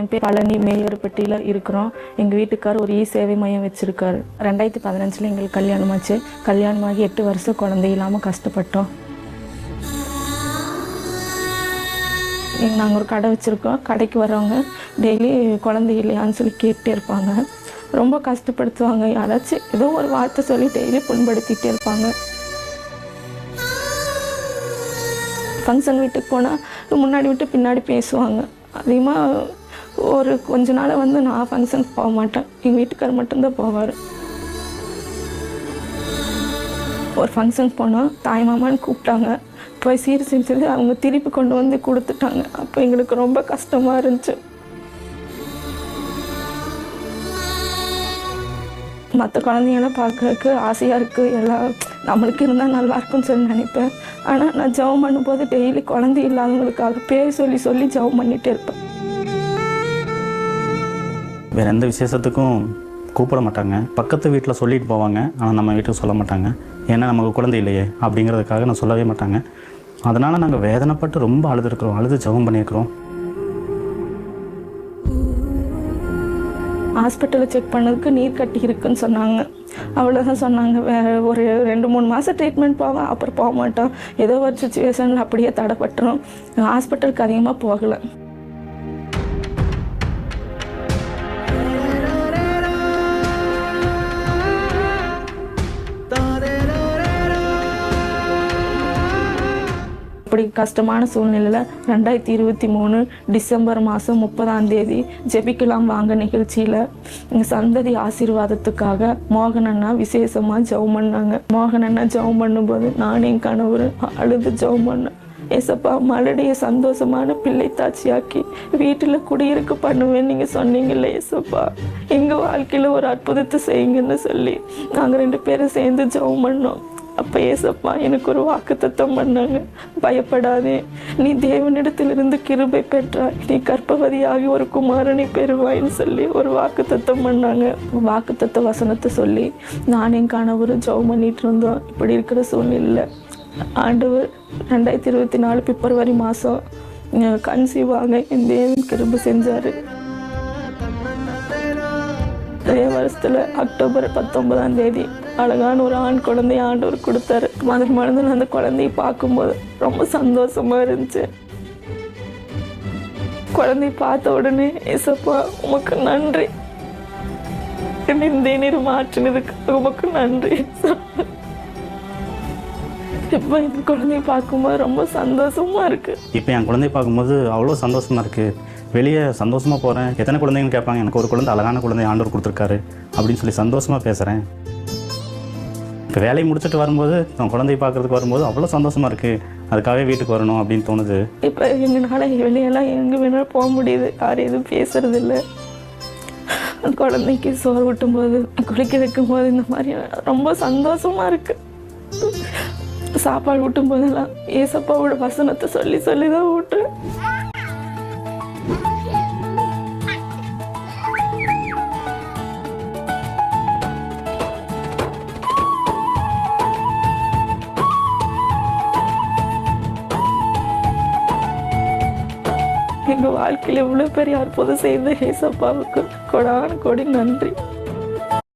என் பேர் பழனி மேயர்பட்டியில் இருக்கிறோம். எங்கள் வீட்டுக்கார் ஒரு இ சேவை மையம் வச்சுருக்காரு. ரெண்டாயிரத்தி பதினஞ்சில் எங்களுக்கு கல்யாணமாச்சு கல்யாணமாகி எட்டு வருஷம் குழந்தை இல்லாமல் கஷ்டப்பட்டோம். நாங்கள் ஒரு கடை வச்சுருக்கோம். கடைக்கு வரவங்க டெய்லி குழந்தை இல்லையான்னு சொல்லி கேட்டே இருப்பாங்க. ரொம்ப கஷ்டப்படுத்துவாங்க. யாராச்சும் ஏதோ ஒரு வார்த்தை சொல்லி டெய்லி புண்படுத்திகிட்டே இருப்பாங்க. ஃபங்க்ஷன் வீட்டுக்கு போனால் முன்னாடி விட்டு பின்னாடி பேசுவாங்க. அதிகமாக ஒரு கொஞ்ச நாள் வந்து நான் ஃபங்க்ஷனுக்கு போக மாட்டேன். எங்கள் வீட்டுக்கார் மட்டும்தான் போவார். ஒரு ஃபங்க்ஷன் போனோம் தாய் மாமான்னு கூப்பிட்டாங்க. போய் சீர் செஞ்சது அவங்க திருப்பி கொண்டு வந்து கொடுத்துட்டாங்க. அப்போ எங்களுக்கு ரொம்ப கஷ்டமாக இருந்துச்சு. மற்ற குழந்தைங்களாம் பார்க்கறதுக்கு ஆசையாக இருக்குது எல்லாம் நம்மளுக்கு இருந்தால் நல்லா இருக்கும்னு சொல்லி நினைப்பேன். ஆனால் நான் ஜவம் பண்ணும்போது டெய்லி குழந்தை இல்லாதவங்களுக்காக பேர் சொல்லி சொல்லி ஜவம் பண்ணிகிட்டே இருப்பேன். வேறு எந்த விசேஷத்துக்கும் கூப்பிட மாட்டாங்க. பக்கத்து வீட்டில் சொல்லிட்டு போவாங்க. ஆனால் நம்ம வீட்டுக்கு சொல்ல மாட்டாங்க. ஏன்னா நமக்கு குழந்தை இல்லையே அப்படிங்கிறதுக்காக நான் சொல்லவே மாட்டாங்க. அதனால் நாங்கள் வேதனைப்பட்டு ரொம்ப அழுதுருக்குறோம். அழுது ஜெபம் பண்ணியிருக்கிறோம். ஹாஸ்பிட்டலில் செக் பண்ணதுக்கு நீர் கட்டி இருக்குன்னு சொன்னாங்க. அவ்வளோதான் சொன்னாங்க. வேறு ஒரு ரெண்டு மூணு மாதம் ட்ரீட்மெண்ட் போவேன். அப்புறம் போக மாட்டோம். ஏதோ ஒரு சுச்சுவேஷனில் அப்படியே தடைப்பட்டுரும். ஹாஸ்பிட்டலுக்கு அதிகமாக போகலை. இப்படி கஷ்டமான சூழ்நிலையில் ரெண்டாயிரத்தி இருபத்தி மூணு டிசம்பர் மாதம் முப்பதாம் தேதி ஜெபிக்கலாம் வாங்க நிகழ்ச்சியில் எங்கள் சந்ததி ஆசீர்வாதத்துக்காக மோகன் அண்ணா விசேஷமாக ஜவம் பண்ணாங்க. மோகன் அண்ணா ஜெபம் பண்ணும்போது நான் என் கணவர் அழுது ஜவம் பண்ணேன் ஏசப்பா மறுபடியும் சந்தோஷமான பிள்ளை தாட்சியாக்கி வீட்டில் குடியிருக்க பண்ணுவேன் நீங்கள் சொன்னீங்கல்ல ஏசப்பா. எங்கள் வாழ்க்கையில் ஒரு அற்புதத்தை செய்யுங்கன்னு சொல்லி நாங்கள் ரெண்டு பேரும் சேர்ந்து ஜெபம் பண்ணோம். அப்போ ஏசப்பா எனக்கு ஒரு வாக்குத்தத்தம் பண்ணாங்க. பயப்படாதே. நீ தேவனிடத்திலிருந்து கிருபை பெற்றாய். நீ கர்ப்பவதியாகி ஒரு குமாரனை பெறுவாய்ன்னு சொல்லி ஒரு வாக்குத்தத்தம் பண்ணாங்க. வாக்குத்தத்த வசனத்தை சொல்லி நான் என் கணவரும் ஜெபம் பண்ணிட்டு இருந்தோம். இப்படி இருக்கிற சூழ்நிலையில் ஆண்டவர் ரெண்டாயிரத்தி இருபத்தி நாலு பிப்ரவரி மாதம் கன்சீவ் ஆக என் தேவன் கிருபை செஞ்சார். அதே வருஷத்தில் அக்டோபர் பத்தொன்பதாம் தேதி அழகான ஒரு ஆண் குழந்தைய ஆண்டவர் கொடுத்தாரு. அதுக்கு மறந்து அந்த குழந்தைய பார்க்கும்போது ரொம்ப சந்தோஷமா இருந்துச்சு. குழந்தைய பார்த்த உடனே இசப்பா உமக்கு நன்றி. இந்த நீர் மாற்றினதுக்கு உமக்கு நன்றி. இப்போ இந்த குழந்தைய பார்க்கும்போது ரொம்ப சந்தோஷமா இருக்குது இப்போ என் குழந்தைய பார்க்கும்போது அவ்வளோ சந்தோஷமாக இருக்குது வெளியே சந்தோஷமாக போகிறேன் எத்தனை குழந்தைங்கன்னு கேட்பாங்க. எனக்கு ஒரு குழந்தை அழகான குழந்தை ஆண்டவர் கொடுத்துருக்காரு அப்படின்னு சொல்லி சந்தோஷமாக பேசுகிறேன் இப்போ வேலையை முடிச்சுட்டு வரும்போது நான் குழந்தைய பார்க்குறதுக்கு வரும்போது அவ்வளோ சந்தோஷமாக இருக்குது அதுக்காகவே வீட்டுக்கு வரணும் அப்படின்னு தோணுது. இப்போ எங்களால் வெளியெல்லாம் எங்கே வேணாலும் போக முடியுது. யாரும் எதுவும் பேசுறது இல்லை. குழந்தைக்கு சோறு ஊட்டும் போது குளிக்க வைக்கும் போது இந்த மாதிரி ரொம்ப சந்தோஷமா இருக்கு. சாப்பாடு ஊட்டும் போதெல்லாம் ஏசப்பாவோட வசனத்தை சொல்லி சொல்லி தான் ஊட்டுறேன். எங்கள் வாழ்க்கையில் இவ்வளோ பெரிய அற்புதம் செய்த ஏசப்பாவுக்கு கொடான கொடி நன்றி.